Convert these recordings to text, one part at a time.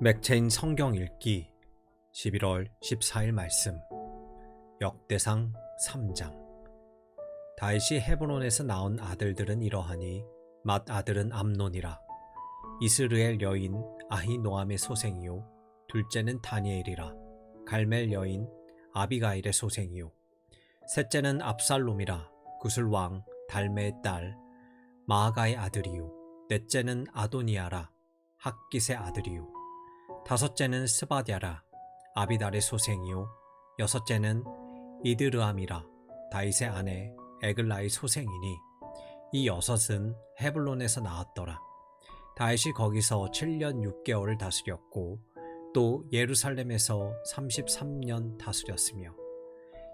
맥체인 성경 읽기 11월 14일 말씀 역대상 3장. 다윗이 헤브론에서 낳은 아들들은 이러하니 맏 아들은 암논이라. 이스르엘 여인 아히노암의 소생이요 둘째는 다니엘이라. 갈멜 여인 아비가일의 소생이요 셋째는 압살롬이라. 구슬 왕 달메의 딸 마아가의 아들이요 넷째는 아도니아라 학깃의 아들이요. 다섯째는 스바디아라 아비달의 소생이요. 여섯째는 이드르암이라 다윗의 아내 에글라의 소생이니 이 여섯은 헤블론에서 나왔더라. 다윗이 거기서 7년 6개월을 다스렸고 또 예루살렘에서 33년 다스렸으며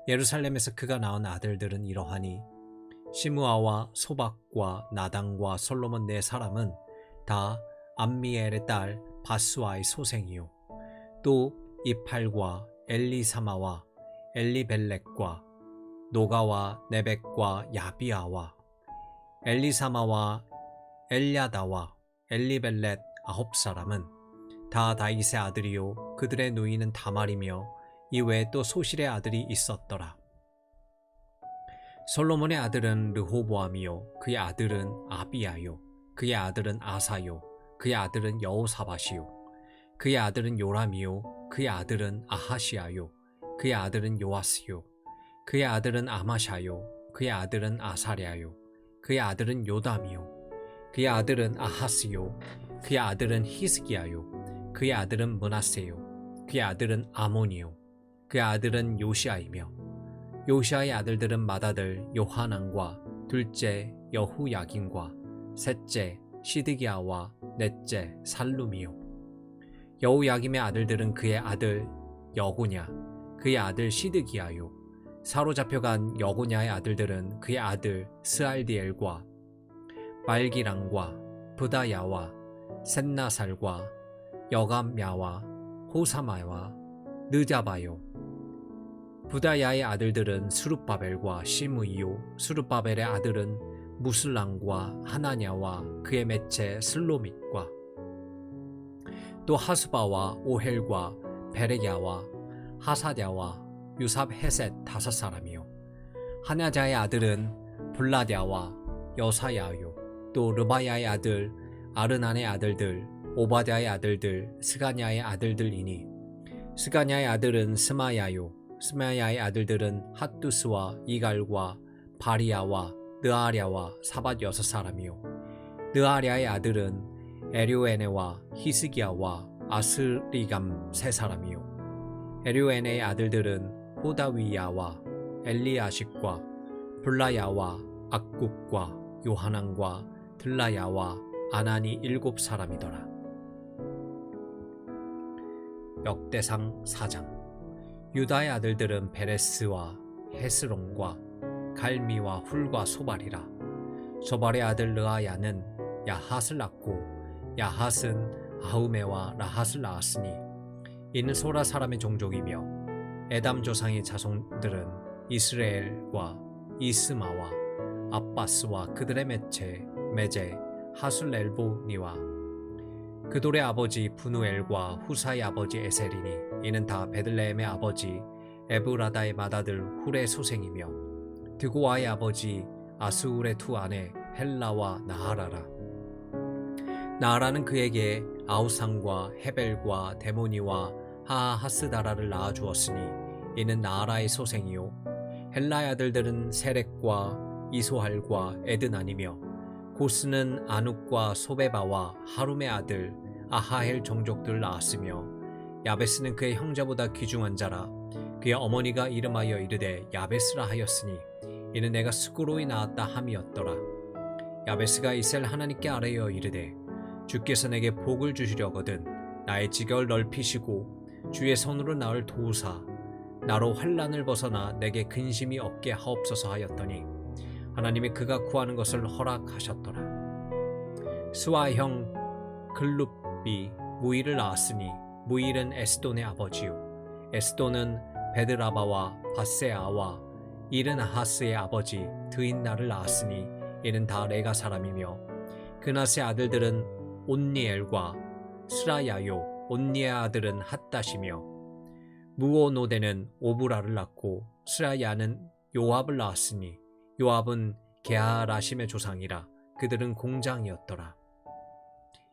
예루살렘에서 그가 낳은 아들들은 이러하니 시므아와 소박과 나당과 솔로몬 네 사람은 다 암미엘의 딸 바스와의 소생이요. 또 이팔과 엘리사마와 엘리벨렉과 노가와 네벡과 야비아와 엘리사마와 엘야다와 엘리벨렛 아홉 사람은 다 다윗의 아들이요. 그들의 누이는 다말이며 이외에 또 소실의 아들이 있었더라. 솔로몬의 아들은 르호보암이요. 그의 아들은 아비야요. 그의 아들은 아사요 그의 아들은 여호사밧이요 그의 아들은 요람이요 그의 아들은 아하시아요 그의 아들은 요아스요 그의 아들은 아마샤요 그의 아들은 아사랴요 그의 아들은 요담이요 그의 아들은 아하스요 그의 아들은 히스기야요 그의 아들은 문하세요 그의 아들은 아몬이요 그의 아들은 요시아이며 요시아의 아들들은 맏아들 요하난과 둘째 여후야긴과 셋째 시드기야와 넷째 살룸이요 여우야김의 아들들은 그의 아들 여고냐 그의 아들 시드기야요. 사로잡혀간 여고냐의 아들들은 그의 아들 스알디엘과 말기랑과 부다야와 셋나살과 여감야와 호사마와 느자바요. 부다야의 아들들은 수룹바벨과 시므이요. 수룹바벨의 아들은 무슬랑과 하나냐와 그의 매체 슬로밋과 또 하스바와 오헬과 베레야와 하사랴와 유삽 헤셋 다섯 사람이요. 하냐자의 아들은 블라랴와 여사야요. 또 르바야의 아들 아르난의 아들들 오바댜의 아들들 스가냐의 아들들이니 스가냐의 아들은 스마야요. 스마야의 아들들은 핫두스와 이갈과 바리야와 느아랴와 사밧 여섯 사람이요. 느아랴의 아들은 에료에네와 히스기야와 아스리감 세 사람이요. 에료에네의 아들들은 호다위야와 엘리아식과 블라야와 악국과 요하난과 들라야와 아나니 일곱 사람이더라. 역대상 4장. 유다의 아들들은 베레스와 헤스론과 갈미와 훌과 소발이라. 소발의 아들 르아야는 야핫을 낳고 야핫은 아우메와 라핫을 낳았으니 이는 소라 사람의 종족이며 에담 조상의 자손들은 이스라엘과 이스마와 아바스와 그들의 매체 메제 하술렐보니와 그돌의 아버지 분우엘과 후사의 아버지 에셀이니 이는 다 베들레헴의 아버지 에브라다의 맏아들 훌의 소생이며 드고아의 아버지 아스울의 두 아내 헬라와 나하라라. 나하라는 그에게 아우상과 헤벨과 데모니와 하하스다라를 낳아주었으니 이는 나하라의 소생이요. 헬라의 아들들은 세렉과 이소할과 에드나니며 고스는 아눅과 소베바와 하룸의 아들 아하헬 종족들 낳았으며 야베스는 그의 형제보다 귀중한 자라. 그의 어머니가 이름하여 이르되 야베스라 하였으니 이는 내가 스고로이 낳았다 함이었더라 야베스가 이셀 하나님께 아뢰어 이르되 주께서 내게 복을 주시려거든 나의 지경을 넓히시고 주의 손으로 나를 도우사 나로 환란을 벗어나 내게 근심이 없게 하옵소서 하였더니 하나님이 그가 구하는 것을 허락하셨더라. 스와의 형 글룹이 무일을 낳았으니 무일은 에스돈의 아버지요. 에스돈은 베드라바와 바세아와 이르나하스의 아버지 드인나를 낳았으니 이는 다 레가 사람이며 그나스의 아들들은 온니엘과 스라야요 온니의 아들은 핫다시며 무오노데는 오브라를 낳고 스라야는 요압을 낳았으니 요압은 게하라심의 조상이라 그들은 공장이었더라.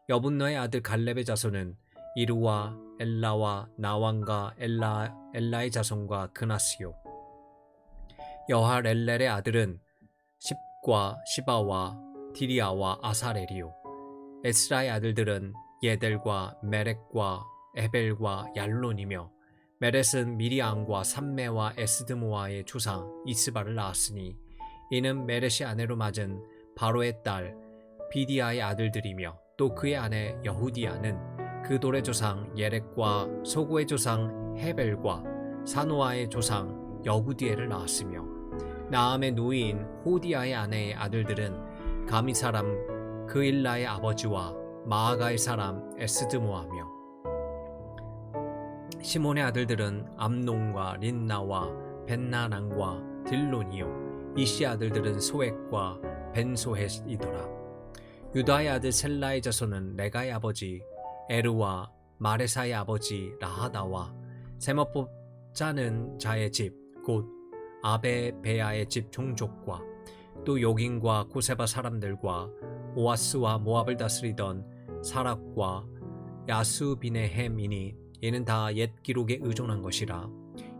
여분노의 아들 갈렙의 자손은 이루와 엘라와 나왕과 엘라 엘라의 자손과 그나스요. 여할 엘렐의 아들은 십과 시바와 디리아와 아사렐이요. 에스라의 아들들은 예델과 메렉과 에벨과 얄론이며 메렛은 미리암과 삼메와 에스드모아의 조상 이스바를 낳았으니 이는 메렛이 아내로 맞은 바로의 딸 비디아의 아들들이며 또 그의 아내 여후디아는 그 돌의 조상 예렉과 소고의 조상 헤벨과 사노아의 조상 여구디엘을 낳았으며 나암의 누이인 호디아의 아내의 아들들은 가미 사람 그일라의 아버지와 마아가의 사람 에스드모아며 시몬의 아들들은 암논과 린나와 벤나난과 딜론이요 이시 아들들은 소액과 벤소헷이더라. 유다의 아들 셀라의 자손은 레가의 아버지 에르와 마레사의 아버지 라하다와 세마법 짜는 자의 집 곧 아베 베아의 집 종족과 또 요긴과 고세바 사람들과 오아스와 모압을 다스리던 사락과 야수비네햄이니 이는 다 옛 기록에 의존한 것이라.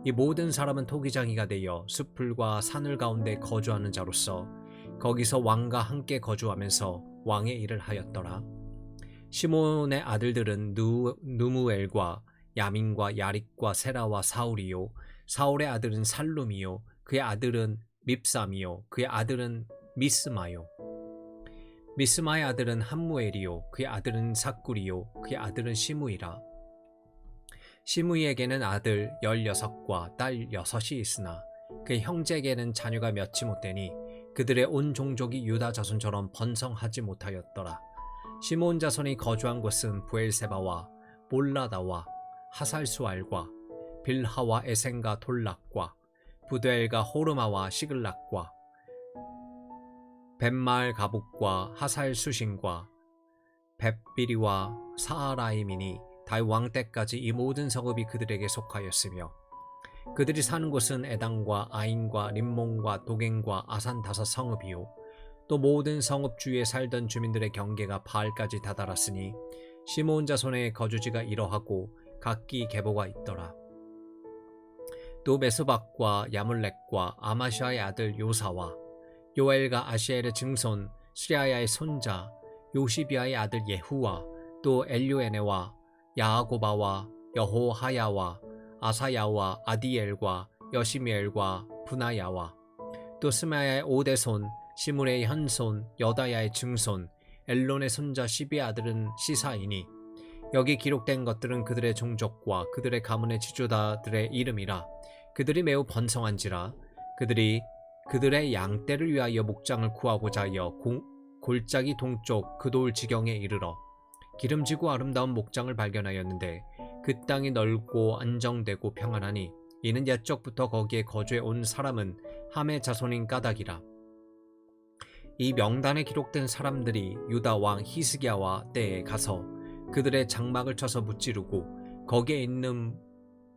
이 모든 사람은 토기장이가 되어 숲풀과 사늘 가운데 거주하는 자로서 거기서 왕과 함께 거주하면서 왕의 일을 하였더라. 시몬의 아들들은 누, 누무엘과 야민과 야릭과 세라와 사울이요 사울의 아들은 살룸이요 그의 아들은 밉삼이요. 그의 아들은 미스마요. 미스마의 아들은 함무엘이요. 그의 아들은 사꿀이요. 그의 아들은 시무이라. 시무이에게는 아들 16과 딸 6이 있으나 그 형제에게는 자녀가 몇이 못되니 그들의 온 종족이 유다 자손처럼 번성하지 못하였더라. 시몬 자손이 거주한 곳은 부엘세바와 몰라다와 하살수알과 빌하와 에센과 돌락과 부델과 호르마와 시글락과 벤말 가복과 하살 수신과 벳비리와 사하라임이니 다윗 왕 때까지 이 모든 성읍이 그들에게 속하였으며 그들이 사는 곳은 에당과 아인과 림몬과 도갱과 아산 다섯 성읍이요 또 모든 성읍 주위에 살던 주민들의 경계가 바알까지 다다랐으니 시몬 자손의 거주지가 이러하고 각기 계보가 있더라. 또 메소박과 야물렉과 아마시아의 아들 요사와 요엘과 아시엘의 증손 수리아야의 손자 요시비아의 아들 예후와 또 엘료에네와 야아고바와 여호하야와 아사야와 아디엘과 여시미엘과 분하야와 또 스마야의 오대손 시므레의 현손 여다야의 증손 엘론의 손자 시비의 아들은 시사이니 여기 기록된 것들은 그들의 종족과 그들의 가문의 지주다들의 이름이라 그들이 매우 번성한지라 그들이 그들의 양떼를 위하여 목장을 구하고자 하여 공, 골짜기 동쪽 그돌 지경에 이르러 기름지고 아름다운 목장을 발견하였는데 그 땅이 넓고 안정되고 평안하니 이는 옛적부터 거기에 거주해 온 사람은 함의 자손인 까닭이라. 이 명단에 기록된 사람들이 유다 왕 히스기야와 때에 가서 그들의 장막을 쳐서 무찌르고 거기에 있는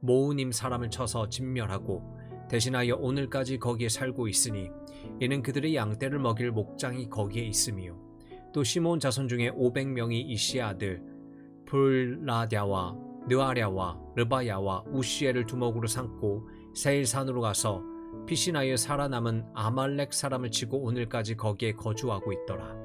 모우님 사람을 쳐서 진멸하고 대신하여 오늘까지 거기에 살고 있으니 이는 그들의 양떼를 먹일 목장이 거기에 있음이요 또 시몬 자손 중에 500명이 이시의 아들 불라랴와 느아랴와 르바야와 우시엘을 두목으로 삼고 세일산으로 가서 피시나에 살아남은 아말렉 사람을 치고 오늘까지 거기에 거주하고 있더라.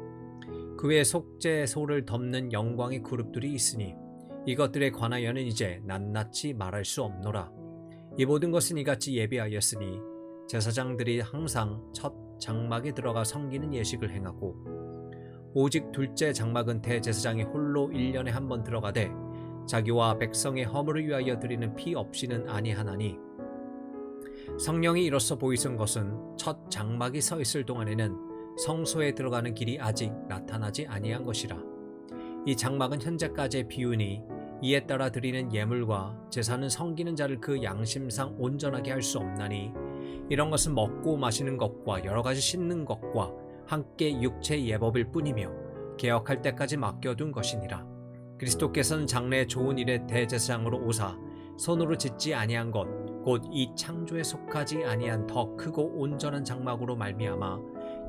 그 외에 속죄 소를 덮는 영광의 그룹들이 있으니 이것들에 관하여는 이제 낱낱이 말할 수 없노라. 이 모든 것은 이같이 예비하였으니 제사장들이 항상 첫 장막에 들어가 섬기는 예식을 행하고 오직 둘째 장막은 대제사장이 홀로 1년에 한 번 들어가되 자기와 백성의 허물을 위하여 드리는 피 없이는 아니하나니 성령이 이로써 보이신 것은 첫 장막이 서 있을 동안에는 성소에 들어가는 길이 아직 나타나지 아니한 것이라 이 장막은 현재까지의 비유니 이에 따라 드리는 예물과 제사는 섬기는 자를 그 양심상 온전하게 할 수 없나니 이런 것은 먹고 마시는 것과 여러 가지 씻는 것과 함께 육체 예법일 뿐이며 개혁할 때까지 맡겨둔 것이니라. 그리스도께서는 장래의 좋은 일의 대제사장으로 오사 손으로 짓지 아니한 것 곧 이 창조에 속하지 아니한 더 크고 온전한 장막으로 말미암아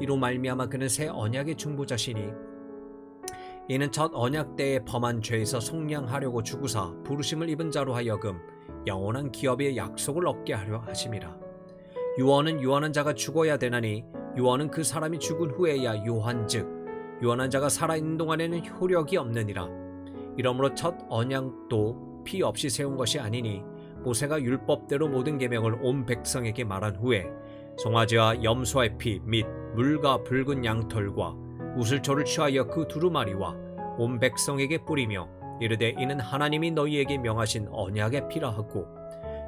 이로 말미암아 그는 새 언약의 중보자시니 이는 첫 언약 때에 범한 죄에서 속량하려고 주구사 부르심을 입은 자로 하여금 영원한 기업의 약속을 얻게 하려 하심이라. 유언은 유언한 자가 죽어야 되나니 유언은 그 사람이 죽은 후에야 유한즉 유언한 자가 살아있는 동안에는 효력이 없느니라. 이러므로 첫 언약도 피 없이 세운 것이 아니니 모세가 율법대로 모든 계명을 온 백성에게 말한 후에 송아지와 염소의 피 및 물과 붉은 양털과 우슬초를 취하여 그 두루마리와 온 백성에게 뿌리며 이르되 이는 하나님이 너희에게 명하신 언약의 피라 하고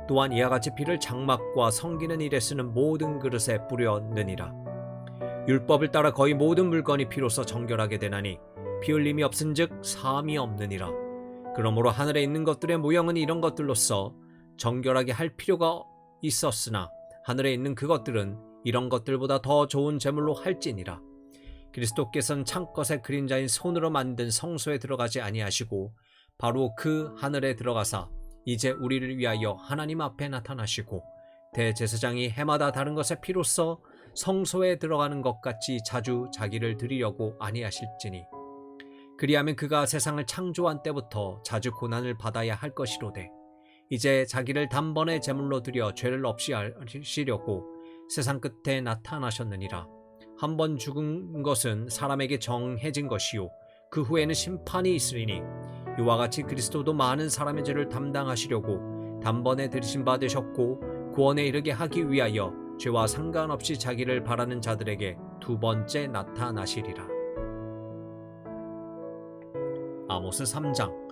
또한 이와 같이 피를 장막과 성기는 일에 쓰는 모든 그릇에 뿌렸느니라. 율법을 따라 거의 모든 물건이 피로써 정결하게 되나니 피 흘림이 없은즉 사함이 없느니라. 그러므로 하늘에 있는 것들의 모형은 이런 것들로서 정결하게 할 필요가 있었으나 하늘에 있는 그것들은 이런 것들보다 더 좋은 제물로 할지니라. 그리스도께서는 창것의 그림자인 손으로 만든 성소에 들어가지 아니하시고 바로 그 하늘에 들어가사 이제 우리를 위하여 하나님 앞에 나타나시고 대제사장이 해마다 다른 것의 피로써 성소에 들어가는 것 같이 자주 자기를 드리려고 아니하실지니. 그리하면 그가 세상을 창조한 때부터 자주 고난을 받아야 할 것이로되 이제 자기를 단번에 제물로 드려 죄를 없이 하시려고 세상 끝에 나타나셨느니라. 한 번 죽은 것은 사람에게 정해진 것이요. 그 후에는 심판이 있으리니 이와 같이 그리스도도 많은 사람의 죄를 담당하시려고 단번에 들이신 바 되셨고 구원에 이르게 하기 위하여 죄와 상관없이 자기를 바라는 자들에게 두 번째 나타나시리라. 아모스 3장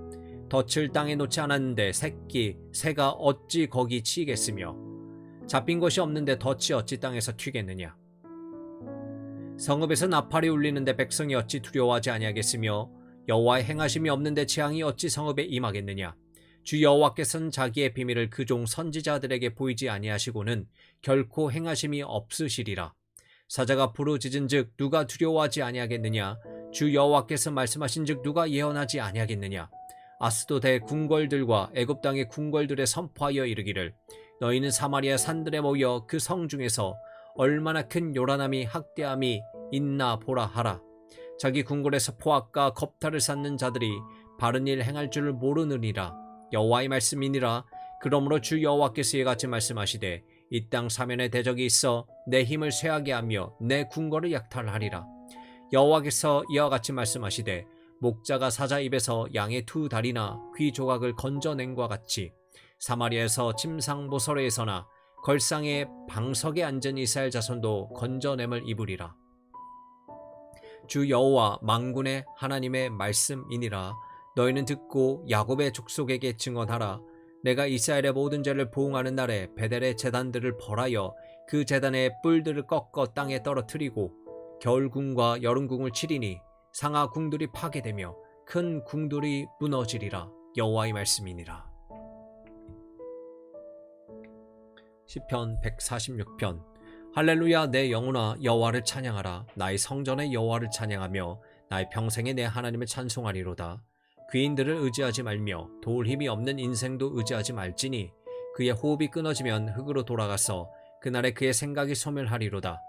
덫을 땅에 놓지 않았는데 새끼 새가 어찌 거기 치겠으며 잡힌 것이 없는데 덫이 어찌 땅에서 튀겠느냐? 성읍에서 나팔이 울리는데 백성이 어찌 두려워하지 아니하겠으며 여호와의 행하심이 없는데 재앙이 어찌 성읍에 임하겠느냐? 주 여호와께서는 자기의 비밀을 그 종 선지자들에게 보이지 아니하시고는 결코 행하심이 없으시리라. 사자가 부르짖은즉 누가 두려워하지 아니하겠느냐? 주 여호와께서 말씀하신즉 누가 예언하지 아니하겠느냐 아스도대 궁궐들과 애굽 땅의 궁궐들에 선포하여 이르기를 너희는 사마리아 산들에 모여 그 성 중에서 얼마나 큰 요란함이 학대함이 있나 보라 하라. 자기 궁궐에서 포악과 겁탈을 쌓는 자들이 바른 일 행할 줄을 모르느니라. 여호와의 말씀이니라. 그러므로 주 여호와께서 이같이 말씀하시되 이 땅 사면에 대적이 있어 내 힘을 쇠하게 하며 내 궁궐을 약탈하리라. 여호와께서 이와 같이 말씀하시되 목자가 사자 입에서 양의 두 다리나 귀 조각을 건져낸과 같이 사마리아에서 침상 모서리에서나 걸상의 방석에 앉은 이스라엘 자손도 건져냄을 입으리라. 주 여호와 망군의 하나님의 말씀이니라. 너희는 듣고 야곱의 족속에게 증언하라. 내가 이스라엘의 모든 죄를 보응하는 날에 베델의 재단들을 벌하여 그 재단의 뿔들을 꺾어 땅에 떨어뜨리고 겨울궁과 여름궁을 치리니 상하 궁들이 파괴되며 큰 궁들이 무너지리라. 여호와의 말씀이니라. 시편 146편 할렐루야 내 영혼아 여호와를 찬양하라 나의 성전의 여호와를 찬양하며 나의 평생에 내 하나님을 찬송하리로다 귀인들을 의지하지 말며 도울 힘이 없는 인생도 의지하지 말지니 그의 호흡이 끊어지면 흙으로 돌아가서 그날에 그의 생각이 소멸하리로다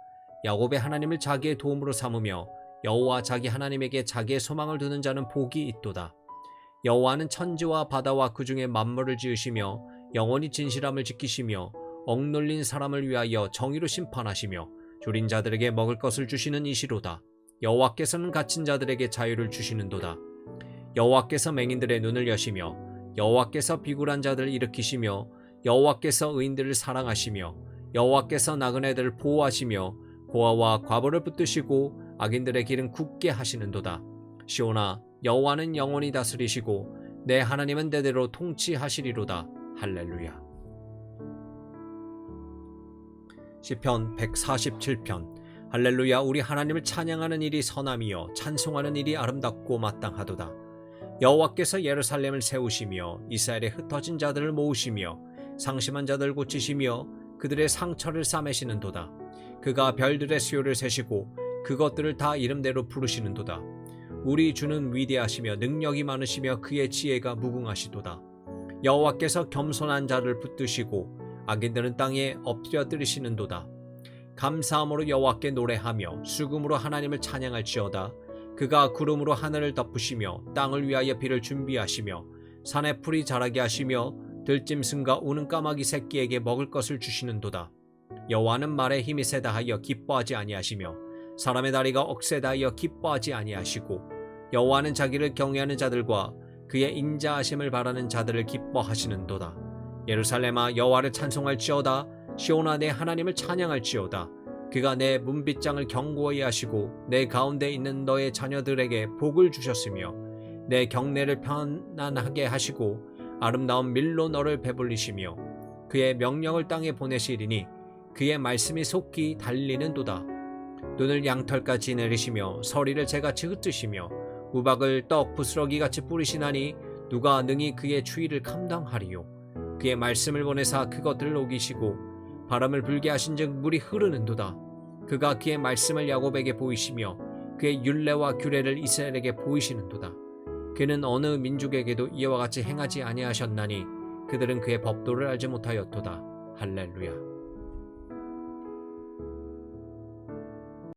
야곱의 하나님을 자기의 도움으로 삼으며 여호와 자기 하나님에게 자기의 소망을 두는 자는 복이 있도다 여호와는 천지와 바다와 그 중에 만물을 지으시며 영원히 진실함을 지키시며 억눌린 사람을 위하여 정의로 심판하시며 줄인 자들에게 먹을 것을 주시는 이시로다. 여호와께서는 갇힌 자들에게 자유를 주시는도다. 여호와께서 맹인들의 눈을 여시며 여호와께서 비굴한 자들을 일으키시며 여호와께서 의인들을 사랑하시며 여호와께서 나그네들을 보호하시며 고아와 과부를 붙드시고 악인들의 길은 굳게 하시는도다. 시오나 여호와는 영원히 다스리시고 내 하나님은 대대로 통치하시리로다. 할렐루야. 시편 147편 할렐루야 우리 하나님을 찬양하는 일이 선함이요 찬송하는 일이 아름답고 마땅하도다 여호와께서 예루살렘을 세우시며 이스라엘의 흩어진 자들을 모으시며 상심한 자들 고치시며 그들의 상처를 싸매시는도다 그가 별들의 수요를 세시고 그것들을 다 이름대로 부르시는도다 우리 주는 위대하시며 능력이 많으시며 그의 지혜가 무궁하시도다 여호와께서 겸손한 자를 붙드시고 악인들은 땅에 엎드려뜨리시는도다. 감사함으로 여호와께 노래하며 수금으로 하나님을 찬양할지어다. 그가 구름으로 하늘을 덮으시며 땅을 위하여 비를 준비하시며 산에 풀이 자라게 하시며 들짐승과 우는 까마귀 새끼에게 먹을 것을 주시는도다. 여호와는 말에 힘이 세다 하여 기뻐하지 아니하시며 사람의 다리가 억세다 하여 기뻐하지 아니하시고 여호와는 자기를 경외하는 자들과 그의 인자하심을 바라는 자들을 기뻐하시는도다. 예루살렘아 여호와를 찬송할지어다. 시온아 내 하나님을 찬양할지어다. 그가 내 문빗장을 견고히 하시고 내 가운데 있는 너의 자녀들에게 복을 주셨으며 내 경내를 편안하게 하시고 아름다운 밀로 너를 배불리시며 그의 명령을 땅에 보내시리니 그의 말씀이 속히 달리는도다 눈을 양털까지 내리시며 서리를 재같이 흩으시며 우박을 떡 부스러기 같이 뿌리시나니 누가 능히 그의 추위를 감당하리요 그의 말씀을 보내사 그것들을 녹이시고 바람을 불게 하신즉 물이 흐르는도다. 그가 그의 말씀을 야곱에게 보이시며 그의 율례와 규례를 이스라엘에게 보이시는도다. 그는 어느 민족에게도 이와 같이 행하지 아니하셨나니 그들은 그의 법도를 알지 못하였도다. 할렐루야.